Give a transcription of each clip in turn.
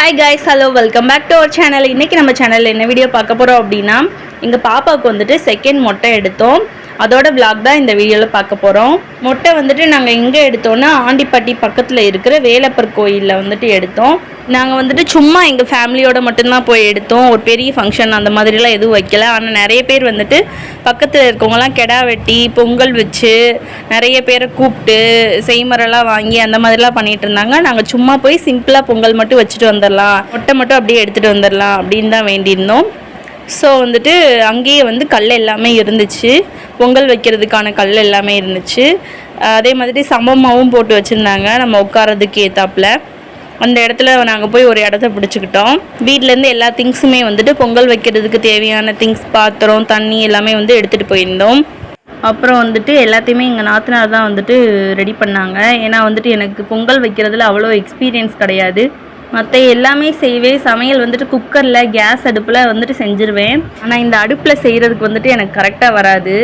Hi guys hello welcome back to our channel இன்றைக்கி நம்ம சேனலில் என்ன வீடியோ பார்க்க போகிறோம் அப்படின்னா எங்கள் பாப்பாவுக்கு வந்துட்டு செகண்ட் மொட்டை எடுத்தோம். அதோட vlog தான் இந்த வீடியோவில் பார்க்க போகிறோம் மொட்டை வந்துட்டு நாங்கள் எங்கே எடுத்தோன்னா ஆண்டிப்பட்டி பக்கத்தில் இருக்கிற வேலப்பர் கோயிலில் வந்துட்டு எடுத்தோம். நாங்கள் வந்துட்டு சும்மா எங்கள் ஃபேமிலியோட மட்டும்தான் போய் எடுத்தோம். ஒரு பெரிய ஃபங்க்ஷன் அந்த மாதிரிலாம் எதுவும் வைக்கல. ஆனால் நிறைய பேர் வந்துட்டு பக்கத்தில் இருக்கவங்கலாம் கெடா வெட்டி பொங்கல் வச்சு நிறைய பேரை கூப்பிட்டு செய்மரெல்லாம் வாங்கி அந்த மாதிரிலாம் பண்ணிகிட்டு இருந்தாங்க. நாங்கள் சும்மா போய் சிம்பிளாக பொங்கல் மட்டும் வச்சுட்டு வந்துடலாம் மொட்டை மட்டும் அப்படியே எடுத்துகிட்டு வந்துடலாம் அப்படின்னு தான் வேண்டியிருந்தோம். ஸோ வந்துட்டு அங்கேயே வந்து கல் எல்லாமே இருந்துச்சு. பொங்கல் வைக்கிறதுக்கான கல் எல்லாமே இருந்துச்சு. அதே மாதிரி சமமாகவும் போட்டு வச்சுருந்தாங்க. நம்ம உட்காரதுக்கு ஏத்தாப்புல. அந்த இடத்துல நாங்கள் போய் ஒரு இடத்த பிடிச்சிக்கிட்டோம். வீட்டிலேருந்து எல்லா திங்ஸுமே வந்துட்டு பொங்கல் வைக்கிறதுக்கு தேவையான திங்ஸ் பாத்திரம் தண்ணி எல்லாமே வந்து எடுத்துகிட்டு போயிருந்தோம். அப்புறம் வந்துட்டு எல்லாத்தையுமே எங்கள் நாத்தனார் தான் வந்துட்டு ரெடி பண்ணாங்க. ஏன்னா வந்துட்டு எனக்கு பொங்கல் வைக்கிறதுல அவ்வளோ எக்ஸ்பீரியன்ஸ் கிடையாது. மற்ற எல்லாமே செய்வேன் சமையல் வந்துட்டு குக்கரில் கேஸ் அடுப்பில் வந்துட்டு செஞ்சுருவேன். ஆனால் இந்த அடுப்பில் செய்கிறதுக்கு வந்துட்டு எனக்கு கரெக்டாக வராது.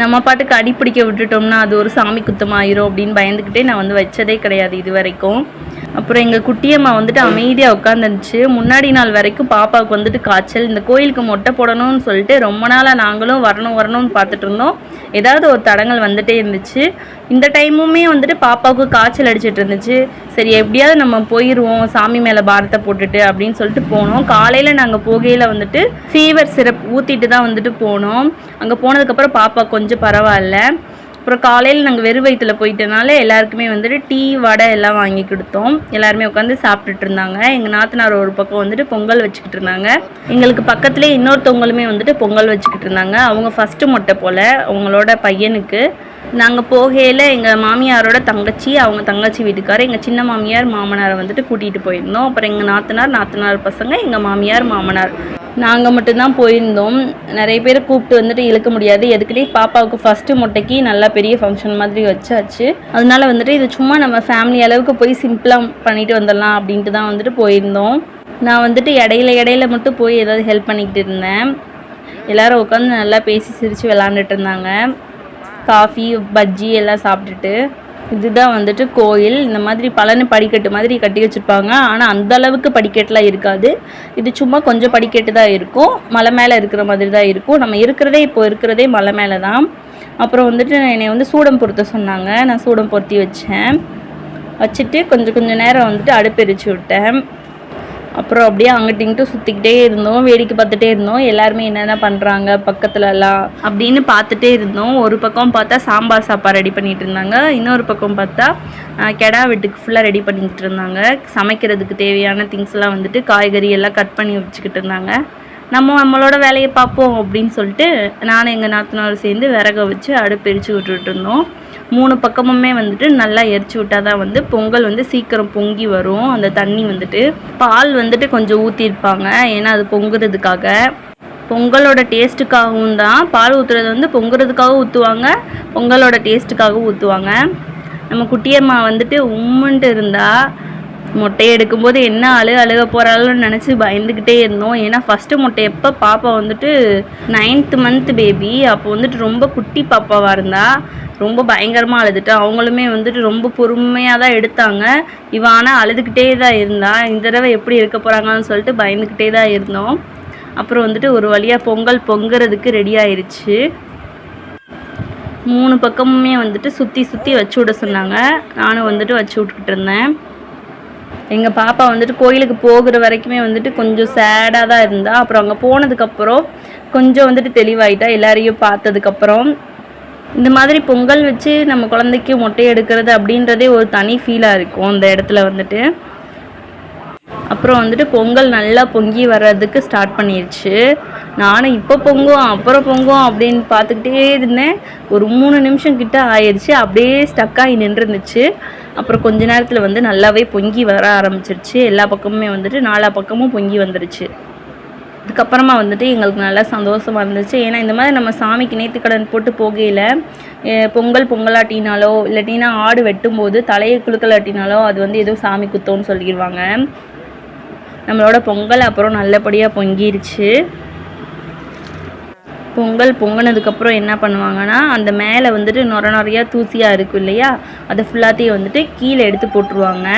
நம்ம பாட்டுக்கு அடிப்பிடிக்க விட்டுட்டோம்னா அது ஒரு சாமி குத்தமாயிரும் அப்படின்னு பயந்துக்கிட்டே நான் வந்து வச்சதே கிடையாது இது வரைக்கும் அப்புறம் எங்கள் குட்டியம்மா வந்துட்டு அமைதியாக உட்காந்துருந்துச்சு முன்னாடி நாள் வரைக்கும் பாப்பாவுக்கு வந்துட்டு காய்ச்சல் இந்த கோயிலுக்கு மொட்டை போடணும்னு சொல்லிட்டு ரொம்ப நாளாக நாங்களும் வரணும் வரணும்னு பார்த்துட்டு இருந்தோம். ஏதாவது ஒரு தடங்கள் வந்துட்டே இருந்துச்சு. இந்த டைமுமே வந்துட்டு பாப்பாவுக்கு காய்ச்சல் அடிச்சிட்டு இருந்துச்சு. சரி எப்படியாவது நம்ம போயிடுவோம் சாமி மேலே பாரத்தை போட்டுட்டு அப்படின்னு சொல்லிட்டு போனோம். காலையில் நாங்கள் போகையில் வந்துட்டு ஃபீவர் சிரப் ஊற்றிட்டு தான் வந்துட்டு போனோம். அங்கே போனதுக்கப்புறம் பாப்பா கொஞ்சம் பரவாயில்ல. அப்புறம் காலையில் நாங்கள் வெறும் வயிற்றுல போயிட்டனால எல்லாருக்குமே வந்துட்டு டீ வடை எல்லாம் வாங்கி கொடுத்தோம். எல்லாருமே உட்காந்து சாப்பிட்டுட்டு இருந்தாங்க. எங்கள் நாத்தனார் ஒரு பக்கம் வந்துட்டு பொங்கல் வச்சுக்கிட்டு இருந்தாங்க. எங்களுக்கு பக்கத்துலேயே இன்னொருத்தவங்களுமே வந்துட்டு பொங்கல் வச்சுக்கிட்டு இருந்தாங்க. அவங்க ஃபஸ்ட்டு மொட்டை போல் அவங்களோட பையனுக்கு. நாங்கள் போகையில் எங்கள் மாமியாரோட தங்கச்சி அவங்க தங்கச்சி வீட்டுக்காரர் எங்கள் சின்ன மாமியார் மாமனாரை வந்துட்டு கூட்டிகிட்டு போயிருந்தோம். அப்புறம் எங்கள் நாத்தனார் நாத்தனார் பசங்க எங்கள் மாமியார் மாமனார். நாங்கள் மட்டும்தான் போயிருந்தோம். நிறைய பேர் கூப்பிட்டு வந்துட்டு இழுக்க முடியாது. எதுக்கிட்டே பாப்பாவுக்கு ஃபஸ்ட்டு முட்டைக்கு நல்லா பெரிய ஃபங்க்ஷன் மாதிரி வச்சாச்சு. அதனால வந்துட்டு இது சும்மா நம்ம ஃபேமிலி அளவுக்கு போய் சிம்பிளாக பண்ணிட்டு வந்துடலாம் அப்படின்ட்டு தான் வந்துட்டு போயிருந்தோம். நான் வந்துட்டு இடையில இடையில மட்டும் போய் ஏதாவது ஹெல்ப் பண்ணிக்கிட்டு இருந்தேன். எல்லாரும் உட்காந்து நல்லா பேசி சிரித்து விளாண்டுட்டு இருந்தாங்க. காஃபி பஜ்ஜி எல்லாம் சாப்பிட்டுட்டு. இதுதான் வந்துட்டு கோயில். இந்த மாதிரி பழனி படிக்கட்டு மாதிரி கட்டி வச்சுருப்பாங்க. ஆனால் அந்த அளவுக்கு படிக்கட்டுலாம் இருக்காது. இது சும்மா கொஞ்சம் படிக்கட்டு தான் இருக்கும். மலை மேலே இருக்கிற மாதிரி தான் இருக்கும். நம்ம இருக்கிறதே இப்போ இருக்கிறதே மலை மேலே தான். அப்புறம் வந்துட்டு என்னை வந்து சூடம் பொருத்த சொன்னாங்க. நான் சூடம் பொருத்தி வச்சேன். வச்சுட்டு கொஞ்சம் கொஞ்சம் நேரம் வந்துட்டு அடுப்பெரிச்சு விட்டேன். அப்புறம் அப்படியே அங்கிட்டு இங்கிட்டு சுற்றிக்கிட்டே இருந்தோம் வேடிக்கை பார்த்துட்டே இருந்தோம். எல்லாருமே என்னென்ன பண்ணுறாங்க பக்கத்துலலாம் அப்படின்னு பார்த்துட்டே இருந்தோம். ஒரு பக்கம் பார்த்தா சாம்பார் சாப்பாடு ரெடி பண்ணிட்டு இருந்தாங்க. இன்னொரு பக்கம் பார்த்தா கெடா வீட்டுக்கு ஃபுல்லாக ரெடி பண்ணிக்கிட்டு இருந்தாங்க. சமைக்கிறதுக்கு தேவையான திங்ஸ்லாம் வந்துட்டு காய்கறி எல்லாம் கட் பண்ணி வச்சுக்கிட்டு இருந்தாங்க. நம்ம நம்மளோட வேலையை பார்ப்போம் அப்படின்னு சொல்லிட்டு நானும் எங்கள் நாத்தனாரும் சேர்ந்து விறக வச்சு அடுப்பு எரிச்சு விட்டுட்டு இருந்தோம். மூணு பக்கமுமே வந்துட்டு நல்லா எரிச்சு விட்டால் தான் வந்து பொங்கல் வந்து சீக்கிரம் பொங்கி வரும். அந்த தண்ணி வந்துட்டு பால் வந்துட்டு கொஞ்சம் ஊற்றிருப்பாங்க ஏன்னா அது பொங்குறதுக்காக. பொங்கலோட டேஸ்ட்டுக்காகவும் தான் பால் ஊற்றுறது வந்து பொங்குறதுக்காக ஊற்றுவாங்க பொங்கலோட டேஸ்ட்டுக்காகவும் ஊற்றுவாங்க நம்ம குட்டியம்மா வந்துட்டு உம்முன்ட்டு இருந்தால் மொட்டையை எடுக்கும்போது என்ன அழுக அழுக போகிறாளோன்னு நினச்சி பயந்துக்கிட்டே இருந்தோம். ஏன்னா ஃபஸ்ட்டு மொட்டை எப்போ பாப்பா வந்துட்டு நைன்த் மந்த் பேபி அப்போ வந்துட்டு ரொம்ப குட்டி பாப்பாவாக இருந்தா ரொம்ப பயங்கரமாக அழுதுட்டு. அவங்களுமே வந்துட்டு ரொம்ப பொறுமையாக தான் எடுத்தாங்க. இவன் ஆனால் அழுதுகிட்டே தான் இருந்தா. இந்த தடவை எப்படி இருக்க போகிறாங்கன்னு சொல்லிட்டு பயந்துக்கிட்டே தான் இருந்தோம். அப்புறம் வந்துட்டு ஒரு வழியாக பொங்கல் பொங்குறதுக்கு ரெடி ஆயிடுச்சு மூணு பக்கமுமே வந்துட்டு சுற்றி சுற்றி வச்சு விட சொன்னாங்க. நானும் வந்துட்டு வச்சு விட்டுக்கிட்டு இருந்தேன். எங்கள் பாப்பா வந்துட்டு கோயிலுக்கு போகிற வரைக்குமே வந்துட்டு கொஞ்சம் சேடாக தான் இருந்தா. அப்புறம் அங்கே போனதுக்கப்புறம் கொஞ்சம் வந்துட்டு தெளிவாயிட்டா. எல்லாரையும் பார்த்ததுக்கப்புறம் இந்த மாதிரி பொங்கல் வச்சு நம்ம குழந்தைக்கு மொட்டை எடுக்கிறது அப்படின்றதே ஒரு தனி ஃபீலாக இருக்கும் அந்த இடத்துல வந்துட்டு. அப்புறம் வந்துட்டு பொங்கல் நல்லா பொங்கி வர்றதுக்கு ஸ்டார்ட் பண்ணிடுச்சு நானும் இப்போ பொங்குவோம் அப்புறம் பொங்கும் அப்படின்னு பார்த்துக்கிட்டே இருந்தேன். ஒரு மூணு நிமிஷம் கிட்ட ஆயிடுச்சு அப்படியே ஸ்டக்காகி நின்றுருந்துச்சு அப்புறம் கொஞ்ச நேரத்தில் வந்து நல்லாவே பொங்கி வர ஆரம்பிச்சிருச்சு. எல்லா பக்கமுமே வந்துட்டு நாலா பக்கமும் பொங்கி வந்துருச்சு. அதுக்கப்புறமா வந்துட்டு எங்களுக்கு நல்லா சந்தோஷமாக இருந்துச்சு. ஏன்னா இந்த மாதிரி நம்ம சாமிக்கு நேர்த்திக்கடன் போட்டு போகையில் பொங்கல் பொங்கலாட்டினாலோ இல்லாட்டினா ஆடு வெட்டும்போது தலையை குலுக்கலாட்டினாலோ அது வந்து ஏதோ சாமி குத்தோன்னு சொல்லிடுவாங்க. நம்மளோட பொங்கல் அப்புறம் நல்லபடியாக பொங்கிருச்சு. பொங்கல் பொங்கினதுக்கப்புறம் என்ன பண்ணுவாங்கன்னா அந்த மேலே வந்துட்டு நொர நிறையா தூசியாக இருக்கும் இல்லையா? அதை ஃபுல்லாத்தையும் வந்துட்டு கீழே எடுத்து போட்டுருவாங்க.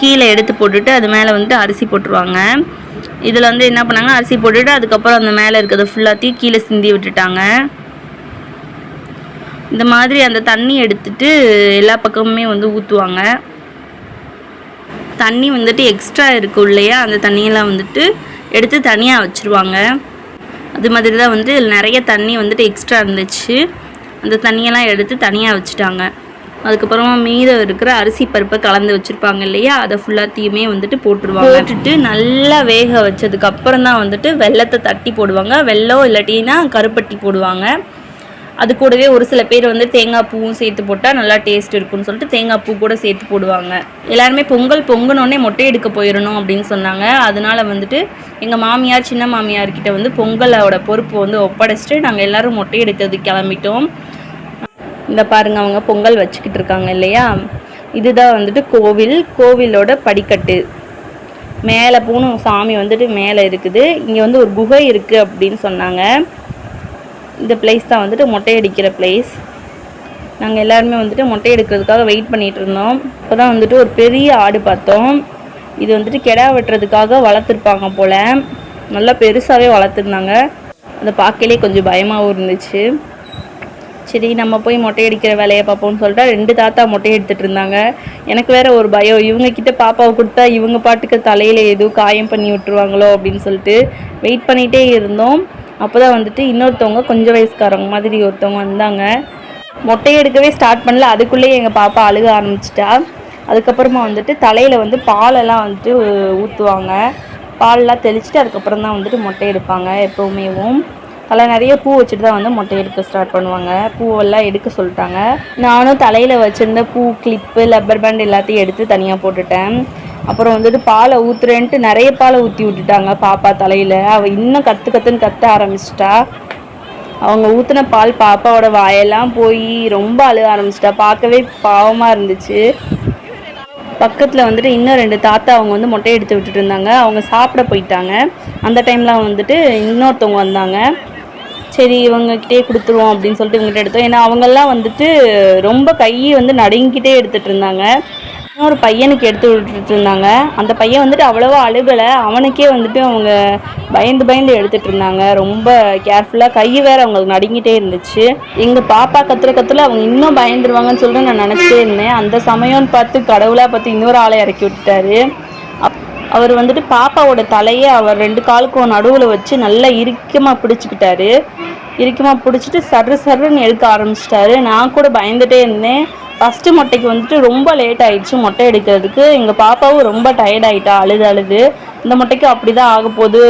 கீழே எடுத்து போட்டுட்டு அது மேலே வந்துட்டு அரிசி போட்டுருவாங்க. இதில் வந்து என்ன பண்ணாங்க? அரிசி போட்டுட்டு அதுக்கப்புறம் அந்த மேலே இருக்கிறத ஃபுல்லாத்தையும் கீழே சிந்தி விட்டுட்டாங்க. இந்த மாதிரி அந்த தண்ணி எடுத்துட்டு எல்லா பக்கமுமே வந்து ஊற்றுவாங்க தண்ணி வந்துட்டு எக்ஸ்ட்ரா இருக்கும் இல்லையா அந்த தண்ணியெல்லாம் வந்துட்டு எடுத்து தனியாக வச்சுருவாங்க. அது மாதிரி தான் வந்து நிறைய தண்ணி வந்துட்டு எக்ஸ்ட்ரா இருந்துச்சு. அந்த தண்ணியெல்லாம் எடுத்து தனியாக வச்சுட்டாங்க. அதுக்கப்புறமா மீதம் இருக்கிற அரிசி பருப்பை கலந்து வச்சுருப்பாங்க இல்லையா அதை ஃபுல்லாத்தையுமே வந்துட்டு போட்டுருவாங்க. போட்டுட்டு நல்லா வேக வச்சதுக்கப்புறம் தான் வந்துட்டு வெள்ளத்தை தட்டி போடுவாங்க. வெல்லம் இல்லாட்டினா கருப்பட்டி போடுவாங்க. அது கூடவே ஒரு சில பேர் வந்து தேங்காய் பூவும் சேர்த்து போட்டால் நல்லா டேஸ்ட் இருக்கும்னு சொல்லிட்டு தேங்காய் பூ கூட சேர்த்து போடுவாங்க. எல்லாருமே பொங்கல் பொங்கணுன்னே மொட்டை எடுக்க போயிடணும் அப்படின்னு சொன்னாங்க. அதனால வந்துட்டு எங்கள் மாமியார் சின்ன மாமியார் கிட்ட வந்து பொங்கலோட பொறுப்பு வந்து ஒப்படைச்சிட்டு நாங்கள் எல்லோரும் மொட்டை எடுக்கிறதுக்கு கிளம்பிட்டோம். இந்த பாருங்க அவங்க பொங்கல் வச்சுக்கிட்டு இருக்காங்க இல்லையா? இதுதான் வந்துட்டு கோவில். கோவிலோட படிக்கட்டு. மேலே போகணும் சாமி வந்துட்டு மேலே இருக்குது. இங்கே வந்து ஒரு குகை இருக்குது அப்படின்னு சொன்னாங்க. இந்த பிளேஸ் தான் வந்துட்டு மொட்டை அடிக்கிற பிளேஸ் நாங்கள் எல்லாருமே வந்துட்டு மொட்டை எடுக்கிறதுக்காக வெயிட் பண்ணிகிட்டு இருந்தோம். இப்போ தான் வந்துட்டு ஒரு பெரிய ஆடு பார்த்தோம். இது வந்துட்டு கெடா வெட்டுறதுக்காக வளர்த்துருப்பாங்க போல். நல்லா பெருசாகவே வளர்த்துருந்தாங்க. அதை பார்க்கலே கொஞ்சம் பயமாகவும் இருந்துச்சு. சரி நம்ம போய் மொட்டை அடிக்கிற வேலையை பார்ப்போம்னு சொல்லிட்டு ரெண்டு தாத்தா மொட்டை எடுத்துகிட்டு இருந்தாங்க. எனக்கு வேற ஒரு பயம். இவங்கக்கிட்ட பாப்பாவை கொடுத்தா இவங்க பாட்டுக்கு தலையில் எதுவும் காயம் பண்ணி விட்டுருவாங்களோ அப்படின்னு சொல்லிட்டு வெயிட் பண்ணிகிட்டே இருந்தோம். அப்போ தான் வந்துட்டு இன்னொருத்தவங்க கொஞ்சம் வயசுக்காரவங்க மாதிரி ஒருத்தவங்க வந்தாங்க. மொட்டை எடுக்கவே ஸ்டார்ட் பண்ணல. அதுக்குள்ளேயே எங்கள் பாப்பா அழுக ஆரம்பிச்சிட்டா. அதுக்கப்புறமா வந்துட்டு தலையில் வந்து பாலெல்லாம் வந்துட்டு ஊற்றுவாங்க பாலெலாம் தெளிச்சுட்டு அதுக்கப்புறம் தான் வந்துட்டு மொட்டை எடுப்பாங்க எப்போவுமேவும் தலை நிறைய பூ வச்சுட்டு தான் வந்து மொட்டை எடுக்க ஸ்டார்ட் பண்ணுவாங்க. பூவெல்லாம் எடுக்க சொல்லிட்டாங்க. நானும் தலையில் வச்சுருந்த பூ கிளிப்பு லப்பர் பேண்ட் எல்லாத்தையும் எடுத்து தனியாக போட்டுட்டேன். அப்புறம் வந்துட்டு பாலை ஊற்றுறேன்ட்டு நிறைய பாலை ஊற்றி விட்டுட்டாங்க பாப்பா தலையில். அவள் இன்னும் கற்று கற்றுன்னு கத்த ஆரம்பிச்சிட்டா. அவங்க ஊற்றின பால் பாப்பாவோட வாயெல்லாம் போய் ரொம்ப அழுக ஆரம்பிச்சிட்டா. பார்க்கவே பாவமாக இருந்துச்சு. பக்கத்தில் வந்துட்டு இன்னும் ரெண்டு தாத்தா அவங்க வந்து மொட்டை எடுத்து விட்டுட்டு இருந்தாங்க. அவங்க சாப்பிட போயிட்டாங்க. அந்த டைம்லாம் வந்துட்டு இன்னொருத்தவங்க வந்தாங்க. சரி இவங்ககிட்டே கொடுத்துருவோம் அப்படின்னு சொல்லிட்டு இவங்ககிட்ட எடுத்தோம். ஏன்னா அவங்கெல்லாம் வந்துட்டு ரொம்ப கையை வந்து நடுங்கிட்டே எடுத்துகிட்டு இருந்தாங்க. இன்னொரு பையனுக்கு எடுத்து விட்டுட்டு இருந்தாங்க அந்த பையன் வந்துட்டு அவ்வளோவா அழுகலை. அவனுக்கே வந்துட்டு அவங்க பயந்து பயந்து எடுத்துட்டு இருந்தாங்க. ரொம்ப கேர்ஃபுல்லாக கை வேற அவங்களுக்கு நடுங்கிட்டே இருந்துச்சு. எங்கள் பாப்பா கத்துற கத்துல அவங்க இன்னும் பயந்துருவாங்கன்னு சொல்லிட்டு நான் நினச்சிட்டே இருந்தேன். அந்த சமயம்னு பார்த்து கடவுளாக பார்த்து இன்னொரு ஆளை இறக்கி விட்டுட்டாரு. அப்- அவர் வந்துட்டு பாப்பாவோட தலையை அவர் ரெண்டு காலுக்கும் நடுவில் வச்சு நல்லா இறுக்கமாக பிடிச்சிக்கிட்டாரு. இறுக்கமாக பிடிச்சிட்டு சர்ரு சர்ருன்னு எடுக்க ஆரம்பிச்சிட்டாரு. நான் கூட பயந்துட்டே இருந்தேன். ஃபஸ்ட்டு மொட்டைக்கு வந்துட்டு ரொம்ப லேட் ஆயிடுச்சு மொட்டை எடுக்கிறதுக்கு எங்கள் பாப்பாவும் ரொம்ப டயர்ட் ஆகிட்டா அழுது அழுது. இந்த மொட்டைக்கு அப்படி தான் ஆக போகுது.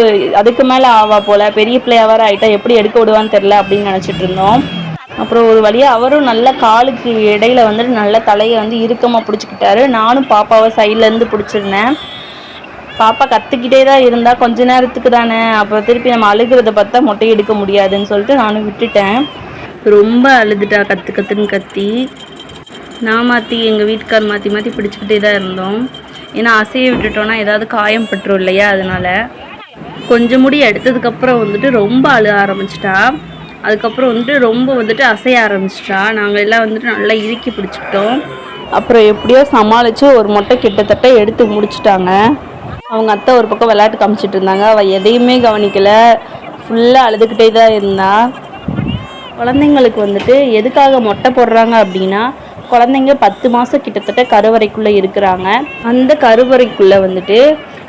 அதுக்கு மேலே ஆவா போல. பெரிய பிள்ளையா வேற ஆகிட்டா எப்படி எடுக்க விடுவான்னு தெரில அப்படின்னு நினச்சிட்டு இருந்தோம். அப்புறம் ஒரு வழியாக அவரும் நல்ல காலுக்கு இடையில வந்துட்டு நல்ல தலையை வந்து இறுக்கமாக பிடிச்சிக்கிட்டாரு. நானும் பாப்பாவை சைட்லேருந்து பிடிச்சிருந்தேன். பாப்பா கற்றுக்கிட்டே தான் இருந்தால் கொஞ்ச நேரத்துக்கு தானே. அப்புறம் திருப்பி நம்ம அழுகிறத பார்த்தா மொட்டை எடுக்க முடியாதுன்னு சொல்லிட்டு நானும் விட்டுட்டேன். ரொம்ப அழுதுட்டா கற்று கற்றுன்னு கத்தி. நான் மாற்றி எங்கள் வீட்டுக்கார் மாற்றி மாற்றி பிடிச்சிக்கிட்டே தான் இருந்தோம். ஏன்னா அசைய விட்டுட்டோன்னா ஏதாவது காயம் பட்டுரும் இல்லையா அதனால. கொஞ்சம் முடி எடுத்ததுக்கப்புறம் வந்துட்டு ரொம்ப அழுக ஆரம்பிச்சிட்டா. அதுக்கப்புறம் வந்துட்டு ரொம்ப வந்துட்டு அசைய ஆரம்பிச்சிட்டா. நாங்கள் எல்லாம் வந்துட்டு நல்லா இறுக்கி பிடிச்சிக்கிட்டோம். அப்புறம் எப்படியோ சமாளித்து ஒரு மொட்டை கிட்டத்தட்ட எடுத்து முடிச்சிட்டாங்க. அவங்க அத்தை ஒரு பக்கம் விளையாட்டு காமிச்சிட்டு இருந்தாங்க. அவள் எதையுமே கவனிக்கலை. ஃபுல்லாக அழுதுகிட்டே தான் இருந்தாள் குழந்தைங்களுக்கு வந்துட்டு எதுக்காக மொட்டை போடுறாங்க அப்படின்னா குழந்தைங்க பத்து மாதம் கிட்டத்தட்ட கருவறைக்குள்ளே இருக்கிறாங்க. அந்த கருவறைக்குள்ளே வந்துட்டு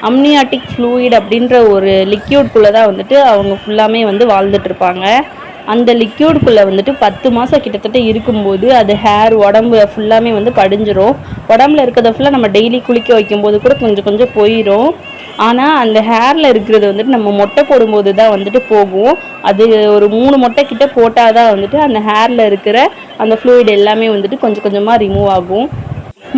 அம்னியாட்டிக் ஃப்ளூயிட் அப்படின்ற ஒரு லிக்யூட்குள்ளே தான் வந்துட்டு அவங்க ஃபுல்லாமே வந்து வாழ்ந்துட்டு இருப்பாங்க அந்த லிக்யூடுக்குள்ளே வந்துட்டு பத்து மாதம் கிட்டத்தட்ட இருக்கும்போது அது ஹேர் உடம்பு ஃபுல்லாமே வந்து படிஞ்சிரும். உடம்புல இருக்கிறத ஃபுல்லாக நம்ம டெய்லி குளிக்க வைக்கும்போது கூட கொஞ்சம் கொஞ்சம் போயிடும் ஆனால் அந்த ஹேரில் இருக்கிறது வந்துட்டு நம்ம மொட்டை போடும்போது தான் வந்துட்டு போகும். அது ஒரு மூணு மொட்டை கிட்ட போட்டால் தான் வந்துட்டு அந்த ஹேரில் இருக்கிற அந்த ஃப்ளூயிட் எல்லாமே வந்துட்டு கொஞ்சம் கொஞ்சமாக ரிமூவ் ஆகும்.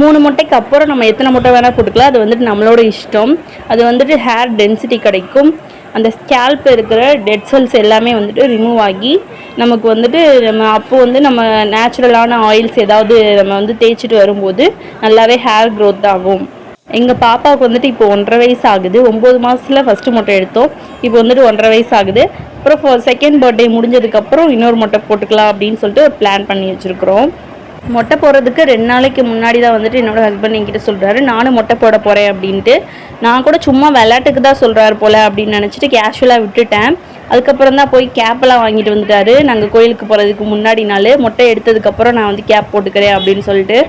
மூணு முட்டைக்கு அப்புறம் நம்ம எத்தனை முட்டை வேணால் போட்டுக்கலாம். அது வந்துட்டு நம்மளோட இஷ்டம். அது வந்துட்டு ஹேர் டென்சிட்டி கிடைக்கும். அந்த ஸ்கேல்ப் இருக்கிற டெட் செல்ஸ் எல்லாமே வந்துட்டு ரிமூவ் ஆகி நமக்கு வந்துட்டு நம்ம அப்போது வந்து நம்ம நேச்சுரலான ஆயில்ஸ் ஏதாவது நம்ம வந்து தேய்ச்சிட்டு வரும்போது நல்லாவே ஹேர் க்ரோத் ஆகும். எங்கள் பாப்பாவுக்கு வந்துட்டு இப்போ ஒன்றரை வயசு ஆகுது ஒம்பது மாதத்தில் ஃபஸ்ட்டு மொட்டை எடுத்தோம். இப்போ வந்துட்டு ஒன்றரை வயசு ஆகுது அப்புறம் செகண்ட் பர்த்டே முடிஞ்சதுக்கப்புறம் இன்னொரு மொட்டை போட்டுக்கலாம் அப்படின்னு சொல்லிட்டு ஒரு பிளான் பண்ணி வச்சுருக்குறோம். மொட்டை போடுறதுக்கு ரெண்டு நாளைக்கு முன்னாடி தான் வந்துட்டு என்னோட ஹஸ்பண்ட் என்கிட்ட சொல்கிறாரு நானும் மொட்டை போட போகிறேன் அப்படின்ட்டு. நான் கூட சும்மா விளையாட்டுக்கு தான் சொல்கிறாரு போல் அப்படின்னு நினச்சிட்டு கேஷுவலாக விட்டுட்டேன். அதுக்கப்புறம் தான் போய் கேப்பெல்லாம் வாங்கிட்டு வந்துட்டாரு. நாங்கள் கோயிலுக்கு போகிறதுக்கு முன்னாடி நாள் மொட்டை எடுத்ததுக்கப்புறம் நான் வந்து கேப் போட்டுக்கிறேன் அப்படின்னு சொல்லிட்டு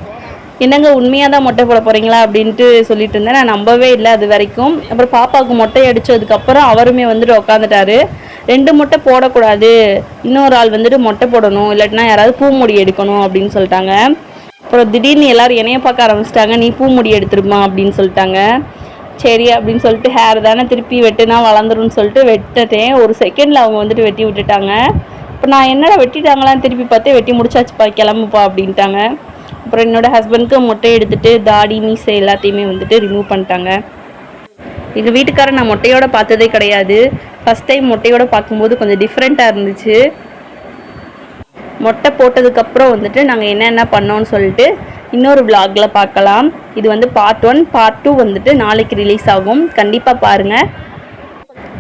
என்னங்க உண்மையாக தான் மொட்டை போட போகிறீங்களா அப்படின்ட்டு சொல்லிட்டு இருந்தேன். நான் நம்பவே இல்லை அது வரைக்கும். அப்புறம் பாப்பாவுக்கு மொட்டை அடித்ததுக்கப்புறம் அவருமே வந்துட்டு உக்காந்துட்டாரு. ரெண்டு மொட்டை போடக்கூடாது. இன்னொரு ஆள் வந்துட்டு மொட்டை போடணும். இல்லாட்டினா யாராவது பூமுடி எடுக்கணும் அப்படின்னு சொல்லிட்டாங்க. அப்புறம் திடீர்னு எல்லோரும் என்னைய பார்க்க ஆரம்பிச்சிட்டாங்க. நீ பூமுடி எடுத்துருமா அப்படின்னு சொல்லிட்டாங்க. சரி அப்படின்னு சொல்லிட்டு ஹேர் தானே திருப்பி வெட்டுனா வளர்ந்துரும்னு சொல்லிட்டு வெட்டுட்டேன் ஒரு செகண்டில் அவங்க வந்துட்டு வெட்டி விட்டுட்டாங்க. இப்போ நான் என்னடா வெட்டிட்டாங்களான்னு திருப்பி பார்த்தே வெட்டி முடிச்சாச்சுப்பா கிளம்புப்பா அப்படின்ட்டாங்க. அப்புறம் என்னோட ஹஸ்பண்ட்க்கு மொட்டை எடுத்துகிட்டு தாடி மீசை எல்லாத்தையுமே வந்துட்டு ரிமூவ் பண்ணிட்டாங்க. எங்கள் வீட்டுக்காரர் நான் மொட்டையோட பார்த்ததே கிடையாது. ஃபஸ்ட் டைம் மொட்டையோட பார்க்கும்போது கொஞ்சம் டிஃப்ரெண்ட்டாக இருந்துச்சு. மொட்டை போட்டதுக்கப்புறம் வந்துட்டு நாங்கள் என்னென்ன பண்ணோம்னு சொல்லிட்டு இன்னொரு விளாகில் பார்க்கலாம். இது வந்து பார்ட் ஒன் பார்ட் டூ வந்துட்டு நாளைக்கு ரிலீஸ் ஆகும். கண்டிப்பாக பாருங்கள்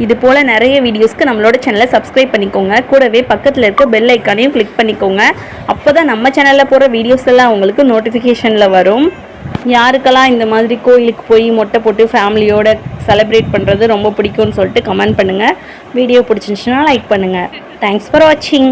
இது போல் நிறைய வீடியோஸ்க்கு நம்மளோட சேனலை சப்ஸ்கிரைப் பண்ணிக்கோங்க. கூடவே பக்கத்தில் இருக்க பெல் ஐக்கானையும் கிளிக் பண்ணிக்கோங்க. அப்போ தான் நம்ம சேனலில் போகிற வீடியோஸ் எல்லாம் உங்களுக்கு நோட்டிஃபிகேஷனில் வரும். யாருக்கெல்லாம் இந்த மாதிரி கோயிலுக்கு போய் மொட்டை போட்டு ஃபேமிலியோட செலிப்ரேட் பண்ணுறது ரொம்ப பிடிக்கும்னு சொல்லிட்டு கமெண்ட் பண்ணுங்கள் வீடியோ பிடிச்சிருந்துச்சுன்னா லைக் பண்ணுங்கள் தேங்க்ஸ் ஃபார் வாட்சிங்